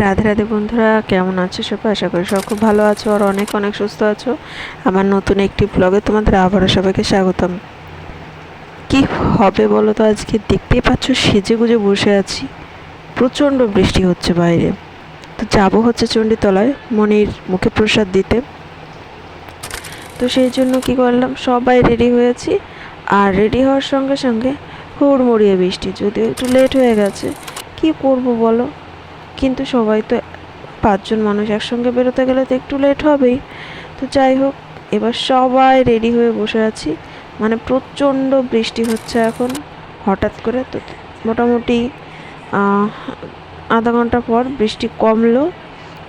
রাধে রাধে বন্ধুরা, কেমন আছো সবাই? আশা করি সব খুব ভালো আছো আর অনেক অনেক সুস্থ আছো। আমার নতুন একটি ব্লগে তোমাদের আবারও সবাইকে স্বাগতম। কি হবে বলো তো? আজকে দেখতেই পাচ্ছ সেজে গুজে বসে আছি। প্রচণ্ড বৃষ্টি হচ্ছে বাইরে। তো যাব হচ্ছে চণ্ডীতলায় মনির মুখে প্রসাদ দিতে। তো সেই জন্য কি করলাম, সবাই রেডি হয়েছি আর রেডি হওয়ার সঙ্গে সঙ্গে হুড়মুড়িয়ে বৃষ্টি, যদিও একটু লেট হয়ে গেছে। কি করব বলো? কিন্তু সবাই তো পাঁচজন মানুষ একসঙ্গে বেরোতে গেলে তো একটু লেট হবেই। তো যাই হোক, এবার সবাই রেডি হয়ে বসে আছি। মানে প্রচণ্ড বৃষ্টি হচ্ছে এখন, হঠাৎ করে। তো মোটামুটি আধা ঘণ্টা পর বৃষ্টি কমলো।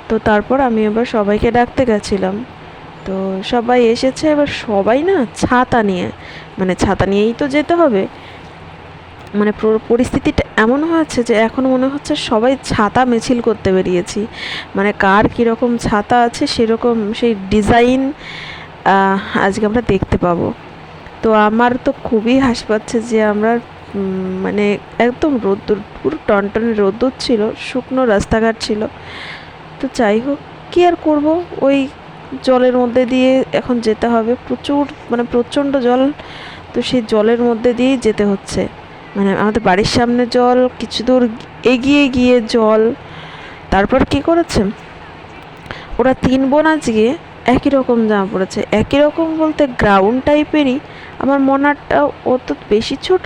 তো তারপর আমি এবার সবাইকে ডাকতে গেছিলাম। তো সবাই এসেছে, এবার সবাই না ছাতা নিয়ে মানে ছাতা নিয়েই তো যেতে হবে। মানে পরিস্থিতিটা এমন হয়েছে যে এখন মনে হচ্ছে সবাই ছাতা মিছিল করতে বেরিয়েছি। মানে কার কীরকম ছাতা আছে সেরকম সেই ডিজাইন আজকে আমরা দেখতে পাবো। তো আমার তো খুবই হাস পাচ্ছে যে আমরা মানে একদম রোদ্দুর, পুরো টনটনে রোদ্দুর ছিল, শুকনো রাস্তাঘাট ছিল। তো যাই হোক, কী আর করব? ওই জলের মধ্যে দিয়ে এখন যেতে হবে। প্রচুর মানে প্রচণ্ড জল, তো সেই জলের মধ্যে দিয়েই যেতে হচ্ছে। মানে আমাদের বাড়ির সামনে জল, কিছু দূর এগিয়ে গিয়ে জল। তারপর কি করেছে? ওরা তিন বোন আজকে একই রকম জামা পড়েছে একই রকম বলতে গ্রাউন্ড টাইপেরই আমার মনারটা ও তো বেশি ছোট,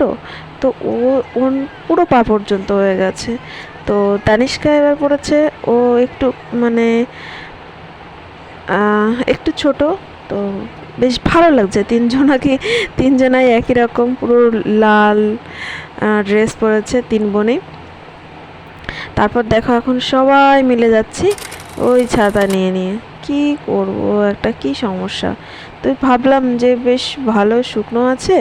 তো ও ওর পুরো পা পর্যন্ত হয়ে গেছে। তো তানিষ্কা এবার পড়েছে ও একটু মানে একটু ছোট, তো বেশ ভালো লাগছে। তিনজনাকে, তিনজনাই একই রকম, পুরো লাল ড্রেস পরেছে তিন বোনে। তারপর দেখো এখন সবাই মিলে যাচ্ছি ওই ছাতা নিয়ে নিয়ে। কি করব, একটা কি সমস্যা? তো ভাবলাম যে বেশ ভালো শুকনো আছে,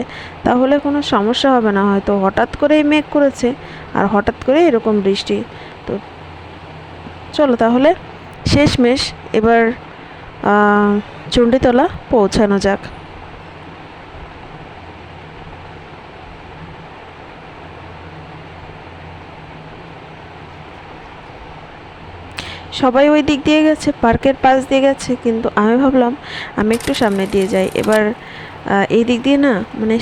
তাহলে কোনো সমস্যা হবে না। হয়তো হঠাৎ করেই মেঘ করেছে, আর হঠাৎ করে এরকম বৃষ্টি। তো চলো তাহলে, শেষমেশ এবার চণ্ডীতলা পৌঁছানো যাক। সবাই ওই দিক দিয়ে গেছে, পার্কের পাশ দিয়ে গেছে, কিন্তু আমি ভাবলাম আমি একটু সামনে দিয়ে যাই। এবার এই দিক দিয়ে না মানে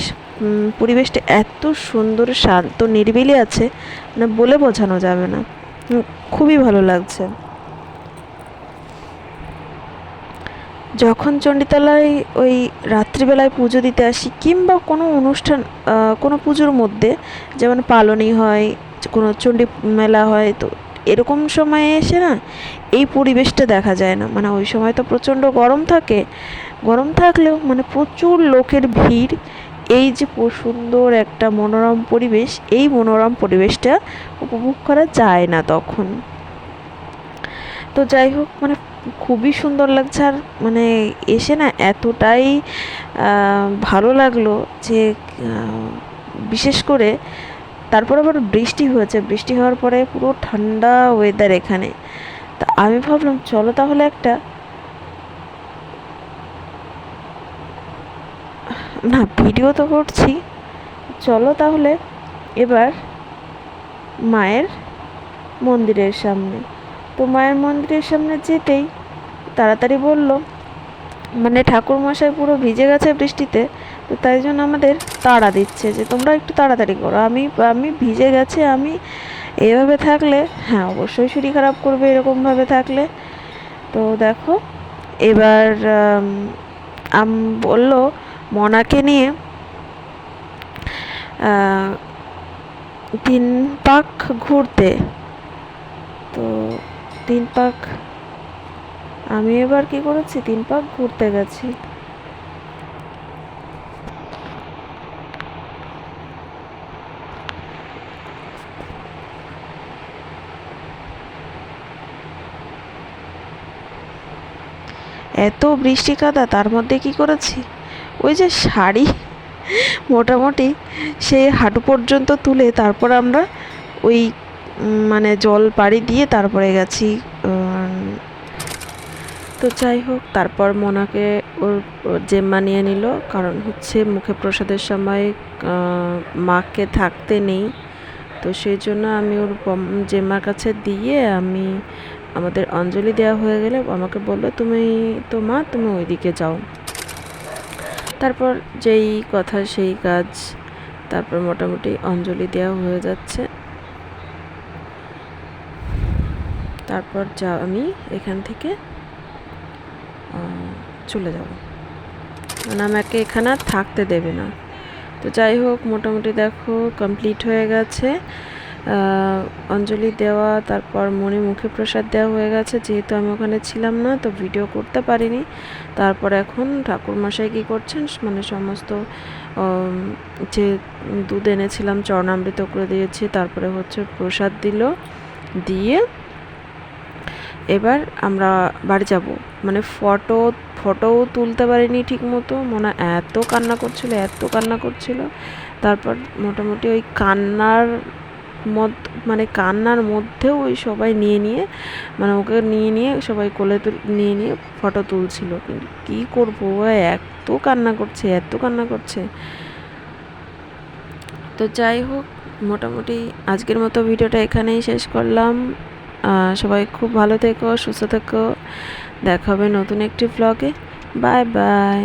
পরিবেশটা এত সুন্দর, শান্ত, নিরিবিলি আছে মানে বলে বোঝানো যাবে না। খুবই ভালো লাগছে। যখন চণ্ডীতলায় ওই রাত্রিবেলায় পুজো দিতে আসি, কিংবা কোনো অনুষ্ঠান কোনো পুজোর মধ্যে, যেমন পালনী হয়, কোনো চণ্ডী মেলা হয়, তো এরকম সময়ে এসে না, এই পরিবেশটা দেখা যায় না। মানে ওই সময় তো প্রচণ্ড গরম থাকে। গরম থাকলেও মানে প্রচুর লোকের ভিড়। এই যে সুন্দর একটা মনোরম পরিবেশ, এই মনোরম পরিবেশটা উপভোগ করা যায় না তখন। তো যাই হোক মানে খুবই সুন্দর লাগছে আর মানে এসে না এতটাই ভালো লাগল যে বিশেষ করে তারপর আবার বৃষ্টি হয়েছে। বৃষ্টি হওয়ার পরে পুরো ঠান্ডা ওয়েদার এখানে। তা আমি ভাবলাম, চলো তাহলে একটা না, ভিডিও তো করছি। চলো তাহলে এবার মায়ের মন্দিরের সামনে। তো মায়ের মন্দিরের সামনে যেতেই তাড়াতাড়ি বলল মানে ঠাকুর মশাই পুরো ভিজে গেছে বৃষ্টিতে, তো তাই জন্য আমাদের তাড়া দিচ্ছে যে তোমরা একটু তাড়াতাড়ি করো। আমি আমি ভিজে গেছে, আমি এভাবে থাকলে হ্যাঁ অবশ্যই শরীর খারাপ করবে এরকমভাবে থাকলে। তো দেখো, এবার আম বলল, মনাকে নিয়ে তিন পাক ঘুরতে। তো তিন পাক। আমি এবার কি করেছি? তিন পাক ঘুরতে গেছি। এত বৃষ্টি কাদা, তার মধ্যে কি করেছি? ওই যে শাড়ি, মোটামুটি সেই হাঁটু পর্যন্ত তুলে তারপর আমরা ওই মানে জল পাড়ি দিয়ে তারপরে গেছি তো যাই হোক, তারপর মোনাকে ওর জেম্মা নিয়ে নিল, কারণ হচ্ছে মুখে প্রসাদের সময় মাকে থাকতে নেই, তো সেই জন্য আমি ওর জেম্মার কাছে দিয়ে আমি আমাদের অঞ্জলি দেওয়া হয়ে গেলে আমাকে বলল, তুমি তো মা, তুমি ওইদিকে যাও। তারপর যেই কথা, সেই কাজ, তারপর মোটামুটি অঞ্জলি দেওয়া হয়ে যাচ্ছে। তারপর যা আমি এখান থেকে চলে যাব। মানে আমাকে এখানে আর থাকতে দেবে না। তো যাই হোক, মোটামুটি দেখো কমপ্লিট হয়ে গেছে। অঞ্জলি দেওয়া, তারপর মনে মুখে প্রসাদ দেওয়া হয়ে গেছে। যেহেতু আমি ওখানে ছিলাম না, তো ভিডিও করতে পারিনি। তারপর এখন ঠাকুরমশাই কী করছেন? মানে সমস্ত যে দুধ এনেছিলাম চরণামৃত করে দিয়েছি, তারপরে হচ্ছে প্রসাদ দিল। দিয়ে এবার আমরা বাড়ি যাব। মানে ফটো ফটোও তুলতে পারিনি ঠিক মতো মনে এত কান্না করছিল, এত কান্না করছিল। তারপর মোটামুটি ওই কান্নার মদ মানে কান্নার মধ্যেও ওই সবাই নিয়ে নিয়ে মানে ওকে নিয়ে নিয়ে সবাই কোলে তুল, নিয়ে নিয়ে ফটো তুলছিল। কিন্তু কী করব? ও এত কান্না করছে, এত কান্না করছে। তো যাই হোক, মোটামুটি আজকের মতো ভিডিওটা এখানেই শেষ করলাম। সবাই খুব ভালো থেকো সুস্থ থেকো। দেখা হবে নতুন একটি ব্লগে বাই বাই